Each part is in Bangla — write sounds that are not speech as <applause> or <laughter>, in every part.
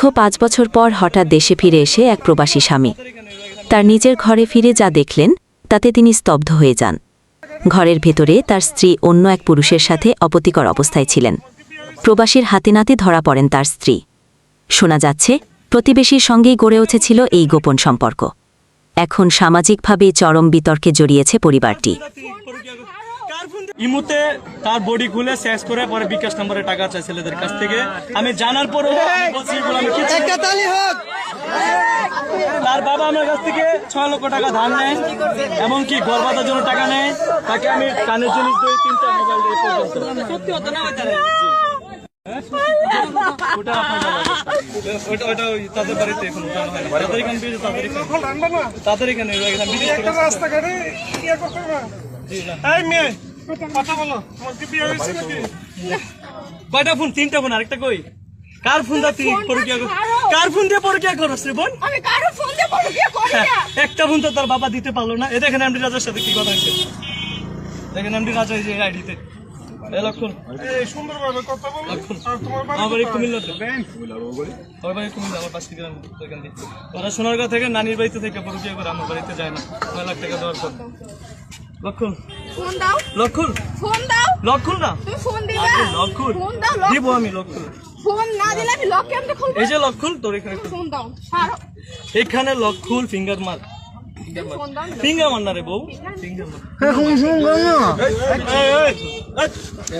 দীর্ঘ পাঁচ বছর পর হঠাৎ দেশে ফিরে এসে এক প্রবাসী স্বামী। তার নিজের ঘরে ফিরে যা দেখলেন, তাতে তিনি স্তব্ধ হয়ে যান। ঘরের ভেতরে তার স্ত্রী অন্য এক পুরুষের সাথে অপতিকর অবস্থায় ছিলেন। প্রবাসীর হাতে নাতে ধরা পড়েন তার স্ত্রী। শোনা যাচ্ছে, প্রতিবেশীর সঙ্গেই গড়ে উঠেছিল এই গোপন সম্পর্ক। এখন সামাজিকভাবে চরম বিতর্কে জড়িয়েছে পরিবারটি। ইমুতে তার বডি খুলে শেষ করে পরে বিকাশ নম্বরে টাকা চাই ছেলেদের কাছ থেকে। আমি জানার পরও বলছি আমি কিছু তার বাবা আমার কাছ থেকে ছয় লক্ষ টাকা ধার নেয় এবং কি ঘর বাঁধার জন্য টাকা নেয়। তাকে আমি কানের জিনিস দিই তিনটা মোবাইল পর্যন্ত সত্যি হতো না ওটা ওটা ওটা তাদের বাড়িতে এখন উঠানো না। তাদের এখানে তাদের এখানে। তাদের এখানে এখানে বিদেশ থেকে আসছে। রাস্তাঘাটে ইয়ে করতে না। এই মেয়ে! কথা বলো তোমার কি বিয়ে হয়েছে নাকি? কয়টা ফোন? তিনটা ফোন আরেকটা কই? কার ফোন দা তুই পরকিয়া কর কার ফোন দিয়ে পরকিয়া করছ রে বোন? আমি কারও ফোন দিয়ে বলো বিয়ে করি হ্যাঁ, না একটা ফোন তো তার বাবা দিতে পারল না। এ দেখেন এমডি রাজার সাথে কি কথা হয়েছে। দেখেন এমডি রাজা এই যে আইডিতে। এ লক্ষণ। এই সুন্দরভাবে কথা বলো আর তোমার বাড়ি আমার আমার বাড়ি? কুমিল্লা আমার ওইখান থেকে ওরা সোনারগাঁ থেকে নানির বাড়িতে থেকে পরকিয়া করে আমার বাড়িতে যায় না। নয় লাখ টাকা দেওয়ার পর। লক্ষণ। ফোন দাও লক্ষণ ফোন দাও লক্ষণ না তুমি ফোন দিবে লক্ষণ ফোন দাও লক দিব আমি লক্ষণ ফোন না দিলে আমি লক কেমনে খুলবো এই যে লক্ষণ তোর এখানে ফোন দাও ছাড়ো এখানে লক খুল ফিঙ্গার মার ফিঙ্গার মার না রে বউ ফিঙ্গার মার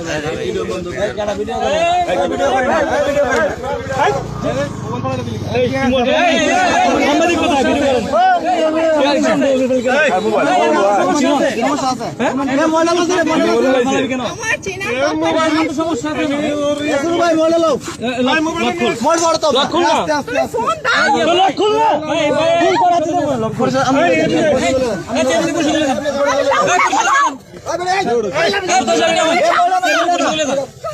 সাংবাদিক কোথায় ভিডিও করেন আমার চেনা লক্ষণ না ফোন দাও লক্ষণ না ফোন লক্ষণ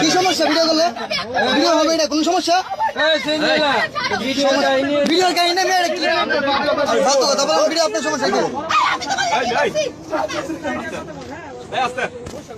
কি সমস্যা? ভিডিও করলে? ভিডিও হবে এটা, কোন সমস্যা? ভিডিও কাহিনী কি? কথা বলো, ভিডিও আপনার সমস্যা কি?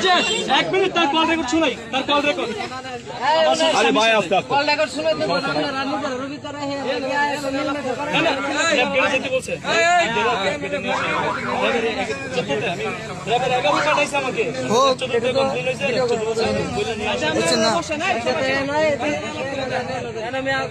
যে এক মিনিট তার কল রেকর্ড শুনাই তার কল রেকর্ড আরে ভাই আস্তে আস্তে কল শুনে গেলে যেতে বলছে এগারো আমাকে না মিলাত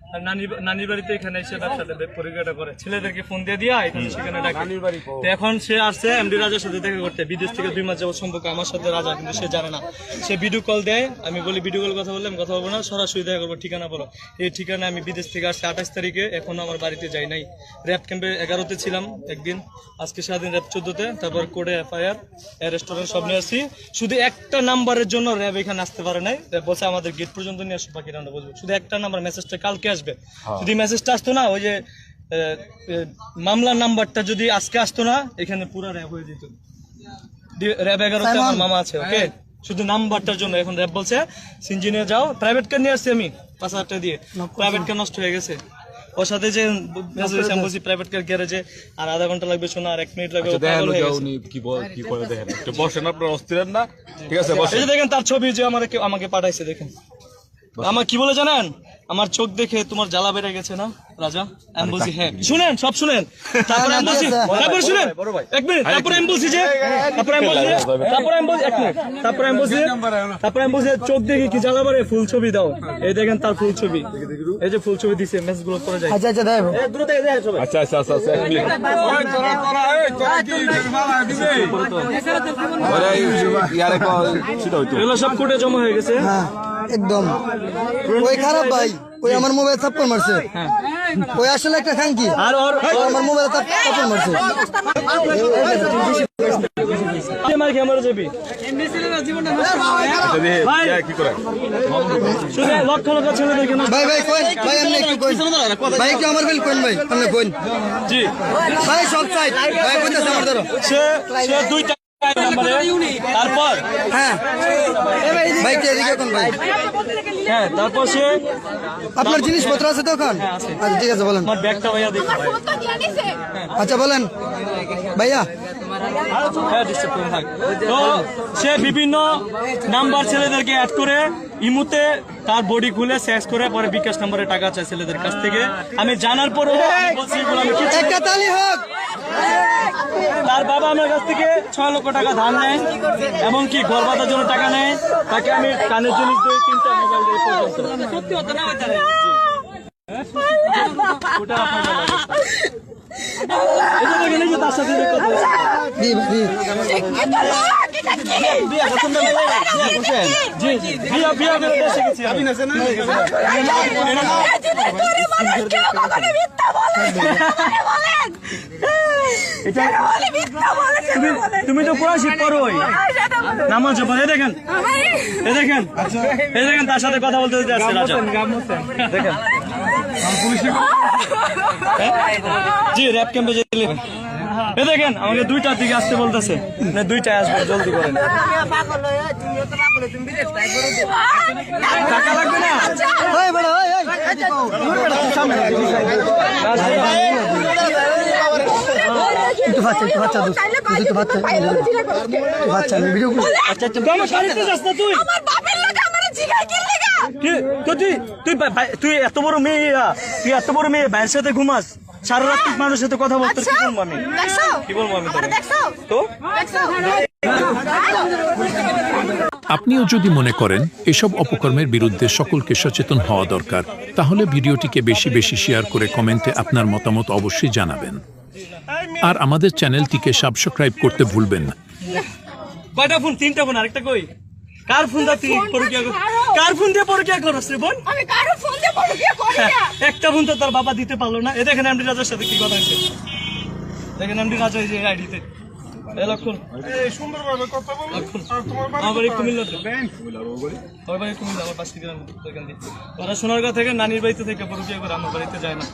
নানির বাড়িতে এখানে এসে ব্যবসাটা করে। ছেলেদেরকে ফোন দিয়ে দিয়া এখানে সেখানে ডাকে এখন সে আসছে এমডি রাজার সাথে দেখা করতে। বিদেশ থেকে দুই মাস যাবত সম্পর্ক আমার সাথে রাজা কিন্তু সে জানে না। সে ভিডিও কল দেয় আমি বলি ভিডিও কল কথা বললাম কথা বলব না সরাসরি দেখা করব ঠিকানা বলো। এই ঠিকানা আমি বিদেশ থেকে আসছি আঠাশ তারিখে। এখনও আমার বাড়িতে যাই নাই। র্যাব ক্যাম্পে এগারোতে ছিলাম একদিন। আজকে সারাদিন র্যাব চোদ্দতে তারপর কোর্টে এফআইআর রেস্টুরেন্ট সব নিয়ে আসছি। শুধু একটা নাম্বারের জন্য র্যাব এখানে আসতে পারে নাই। র্যাব বলছে আমাদের গেট পর্যন্ত নিয়ে আসো বাকি রান্না বুঝবে শুধু একটা নাম্বার মেসেজটা কালকে আসবে। যদি মেসেজটা আসতো না ওই যে মামলার নাম্বারটা যদি আজকে আসতো না এখানে পুরো র্যাব হয়ে যেত। র্যাব এগারোতে আমার মামা আছে ওকে শুধু নাম্বারটার জন্য এখন র্যাব বলছে। সিঞ্জিনে যাও প্রাইভেট কার নিয়ে আসছি আমি পাঁচ হাজার দিয়ে। প্রাইভেট কার নষ্ট হয়ে গেছে। ওর সাথে যে message হয়েছে, আমি বলছি প্রাইভেট কার গ্যারেজে আর আধা ঘণ্টা লাগবে শোনা আর এক মিনিট লাগবে হয়ে উনি কি বল কি করে দেখেন। <laughs> একটু বসেন আপনার অস্থিরের না। ঠিক আছে এই বসেন। যে দেখেন তার ছবি যে আমাকে আমাকে পাঠাইছে দেখেন। আমার কি বলে জানেন? আমার চোখ দেখে তোমার জ্বালা বেড়ে গেছে না রাজা? আমি বলছি হ্যাঁ। শুনেন সব শুনেন। তারপরে আমি বলছি তারপরে শুনেন। এক মিনিট তারপরে আমি বলছি যে তারপরে আমি বলছি তারপরে আমি বলছি এক মিনিট তারপরে আমি বলছি তারপরে আমি বলছি চোখ দেখে কি জ্বালা বেড়ে ফুল ছবি দাও। এই দেখেন তার ফুল ছবি। এই যে ফুল ছবি দিছে মেসেজগুলো করে যায় আচ্ছা আচ্ছা এই দূরে থেকে সবাই। আচ্ছা আচ্ছা আচ্ছা আচ্ছা এক মিনিট। ওরে ইয়ারে কল সেটা হইতো। এগুলো সব কোর্টে জমা হয়ে গেছে। হ্যাঁ। একদম। ওই খারাপ ভাই? ওই আমার মোবাইল থাপ্পড় মারছে? ওই আসলে একটা খাঙ্কি আর আমার মোবাইল থাপ্পড় মারছে? ভাই। করে শুনে লক্ষ লক্ষ ছেলেদেরকে নষ্ট ভাই ভাই কোন ভাই আপনি একটু কোন ভাই একটু আমার বেল কোন ভাই আপনি কোন ভাই সব সাইড ভাই কইতাছে আমার ধরো। সে সে দুইটা তারপর? হ্যাঁ। ভাই কে এদিকে কোন ভাই? হ্যাঁ তারপর সে আপনার জিনিসপত্র আছে তো ওখান আচ্ছা ঠিক আছে বলেন। আমার ব্যাগটা ভাইয়া আচ্ছা বলেন। ভাইয়া। হ্যাঁ তো সে বিভিন্ন নাম্বার ছেলেদেরকে অ্যাড করে ইমুতে তার বডি খুলে সেক্স করে পরে বিকাশ নম্বরে টাকা চায় ছেলেদের কাছ থেকে। আমি জানার পরও আমি বলছি এগুলো আমি কিছু একটা তালি হোক তার বাবা আমার কাছ থেকে ছয় লক্ষ টাকা ধার নেয় এবং কি ঘর বাঁধার জন্য টাকা নেয় তাকে আমি কানের জিনিস দিই তিনটা মোবাইল দিই পর্যন্ত সত্যি হতো না ওটা তার সাথে আমি তুমি তুমি তো কোরআন শিখ পড়োই নামাজ পড়ে দেখেন। এ দেখেন। এ দেখেন তার সাথে কথা বলতে দিতে আসছে রাজা। দেখেন। হ্যাঁ? জি র্যাপ ক্যাম্পে যেতে এ দেখেন আমাকে দুইটার দিকে আসতে বলতেছে। না দুইটায় আসবে জলদি করেন। টাকা লাগবে না ওই বড় ওই ওই এদিকে আও। একটু বাচ্চা একটু বাচ্চা দোস্ত একটু বাচ্চা একটু বাচ্চা আমি ভিডিও করি। আচ্ছা আচ্ছা তুই যাস না তুই। আমার বাপের লোক আমার জিগায় কি লাগা তুই তুই বা- বা- তুই এত বড় মেয়ে তুই এত বড় মেয়ে ভাইয়ের সাথে ঘুমাস? সারা রাত মানুষের সাথে কথা বলতে কি বলব আমি? কি বলব আমি তো? আপনিও যদি মনে করেন এসব অপকর্মের বিরুদ্ধে সকলকে সচেতন হওয়া দরকার তাহলে ভিডিওটিকে বেশি বেশি শেয়ার করে কমেন্টে আপনার মতামত অবশ্যই জানাবেন। আর আমাদের চ্যানেলটিকে সাবস্ক্রাইব করতে ভুলবেন না। কয়টা ফোন? তিনটা ফোন আরেকটা কই? কার ফোন দা তুই পরকিয়া কর কার ফোন দিয়ে পরকিয়া করছ রে বোন? আমি কারও ফোন দিয়ে বিয়ে করি না। <laughs> একটা ফোন তো তার বাবা দিতে পারল না। এ দেখেন এমডি রাজার সাথে কি কথা হয়েছে। দেখেন এমডি রাজা এই যে আইডিতে। এ লক্ষণ এই সুন্দরভাবে কথা বলো। আর তোমার বাড়ি আমার কুমিল্লাতে আমার বাড়ি কুমিল্লা আমার পাঁচ কিলোমিটার ওইখান দিয়ে ওরা সোনারগাঁ থেকে নানির বাড়িতে থেকে পরকিয়া করে আমার বাড়িতে যায় না।